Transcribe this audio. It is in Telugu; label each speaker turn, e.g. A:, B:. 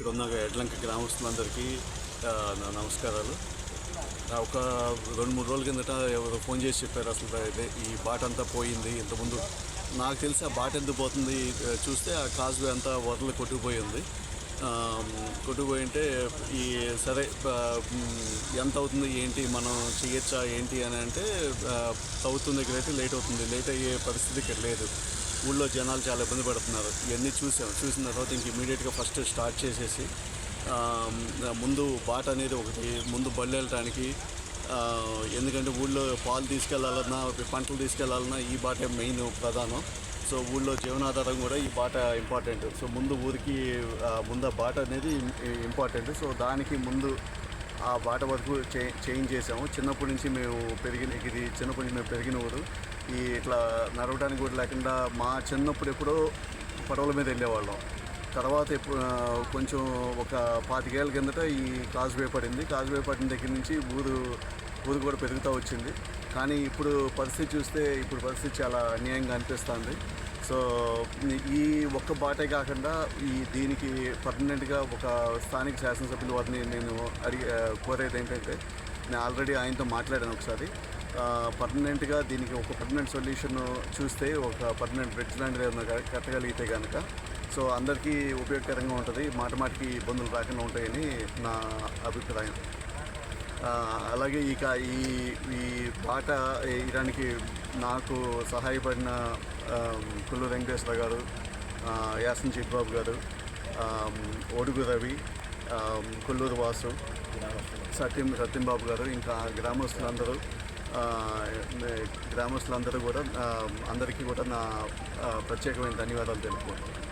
A: ఇక్కడ ఉన్న ఎడ్లంక గ్రామస్తులందరికీ నమస్కారాలు. ఒక రెండు మూడు రోజుల కిందట ఎవరు ఫోన్ చేసి చెప్పారు అసలు ఈ బాట అంతా పోయింది ఇంతకుముందు నాకు తెలిసి ఆ బాట ఎందుకు పోతుంది చూస్తే ఆ కాజ్వే అంతా వరలు కొట్టుకుపోయి ఉంది కొట్టుకుపోయి ఉంటే ఈ సరే ఎంత అవుతుంది ఏంటి మనం చేయొచ్చా ఏంటి అని అంటే ఆ, దగ్గర అయితే లేట్ అవుతుంది లేట్ అయ్యే పరిస్థితి ఇక్కడ లేదు. ఊళ్ళో జనాలు చాలా ఇబ్బంది పడుతున్నారు. ఇవన్నీ చూసాం. చూసిన తర్వాత ఇంక ఇమీడియట్గా ఫస్ట్ స్టార్ట్ చేసేసి ముందు బాట అనేది ఒకటి ముందు బళ్ళు వెళ్ళటానికి ఎందుకంటే ఊళ్ళో పాలు తీసుకెళ్ళాలన్నా పంటలు తీసుకెళ్ళాలన్నా ఈ బాటే మెయిన్ ప్రధానం. సో ఊళ్ళో జీవనాధారం కూడా ఈ బాట ఇంపార్టెంట్ సో ముందు ఊరికి ముందు బాట అనేది ఇంపార్టెంట్ సో దానికి ముందు ఆ బాట వరకు చే చేంజ్ చేసాము. చిన్నప్పటి నుంచి మేము పెరిగిన ఇది చిన్నప్పటి నుంచి మేము పెరిగిన ఊరు ఈ ఇట్లా నడవడానికి కూడా లేకుండా మా చిన్నప్పుడు ఎప్పుడో పడవల మీద వెళ్ళేవాళ్ళం. తర్వాత ఎప్పుడు కొంచెం ఒక పాతికేళ్ళ కిందట ఈ కాజ్వే పడింది. కాజ్వే పడిన దగ్గర నుంచి ఊరు ఊరు కూడా పెరుగుతూ వచ్చింది. కానీ ఇప్పుడు పరిస్థితి చూస్తే ఇప్పుడు పరిస్థితి చాలా అన్యాయంగా అనిపిస్తుంది. సో ఈ ఒక్క బాటే కాకుండా ఈ దీనికి పర్మనెంట్గా ఒక స్థానిక శాసనసభ్యులు వారిని నేను అడిగి కోరేది ఏంటంటే నేను ఆల్రెడీ ఆయనతో మాట్లాడాను ఒకసారి. పర్మనెంట్గా దీనికి ఒక పర్మనెంట్ సొల్యూషన్ చూస్తే ఒక పర్మనెంట్ బ్రిడ్జ్ లాంటిది ఏమన్నా కట్టగలిగితే కనుక సో అందరికీ ఉపయోగకరంగా ఉంటుంది మాట మాటికి ఇబ్బందులు రాకుండా ఉంటాయని నా అభిప్రాయం. అలాగే ఇక ఈ ఈ బాట వేయడానికి నాకు సహాయపడిన కుల్లు వెంకటేశ్వర గారు యాసన్ చిట్బాబు గారు ఒడుగు రవి కుల్లూరు వాసు సత్యం సత్యంబాబు గారు ఇంకా గ్రామస్తులందరూ గ్రామస్తులందరూ కూడా అందరికీ కూడా నా ప్రత్యేకమైన ధన్యవాదాలు తెలుపుకుంటున్నాను.